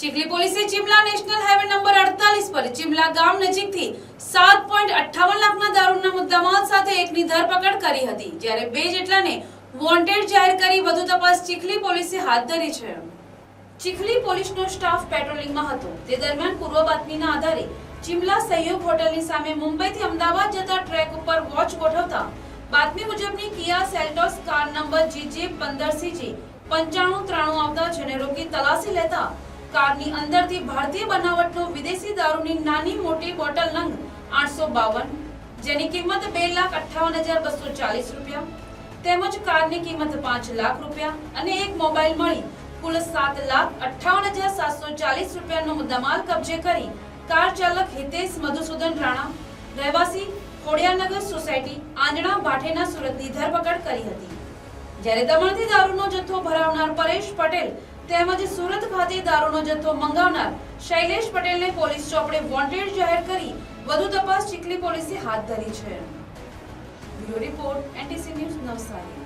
ચીખલી પોલીસે ચિમલા national highway number અડતાલીસ પર ચિમલા ગામ નજીકથી સાત પોઈન્ટ અઠ્ઠાવન લાખના દારૂના મુદ્દામાલ સાથે એકની ધરપકડ કરી હતી, જ્યારે બે જેટલાને વોન્ટેડ જાહેર કરી વધુ તપાસ ચીખલી પોલીસે હાથ ધરી છે. ચીખલી પોલીસનો સ્ટાફ પેટ્રોલિંગમાં હતો. તે દરમિયાન પૂર્વ બાતમીના આધારે ચિમલા સહયોગ હોટલની સામે મુંબઈથી અમદાવાદ જતા ટ્રેક ઉપર વોચ ગોઠવતા બાતમી મુજબની Kia Seltos car number GJ પંદર સીજી પંચાણું ત્રાણું આવતા જેને રોકી તલાશી લેતા કારની અંદરથી ભારતીય બનાવટનો વિદેશી દારૂની નાની મોટી બોટલ નંગ આઠસો જેની કિંમત બે લાખ અઠાવન ચાલીસ રૂપિયા, તેમજ કારની કિંમત પાંચ લાખ રૂપિયા અને એક મોબાઈલ મળી કુલ સાત લાખ અઠાવન હજાર સાતસો ચાલીસ રૂપિયાનો મુદ્દામાલ કબજે કરી કાર ચાલક હિતેશ મધુસૂદન રાણા, રહેવાસી ખોડિયાનગર સોસાયટી આંજણા ભાઠેના સુરતની ધરપકડ કરી હતી. જ્યારે દમણથી દારૂનો જથ્થો ભરાવનાર પરેશ પટેલ તેમજ સુરત ખાતે દારૂનો જથ્થો મંગાવનાર શૈલેષ પટેલને પોલીસ ચોપડે વોન્ટેડ જાહેર કરી વધુ તપાસ ચીખલી પોલીસે હાથ ધરી છે. Bureau report, NTC news Navsari.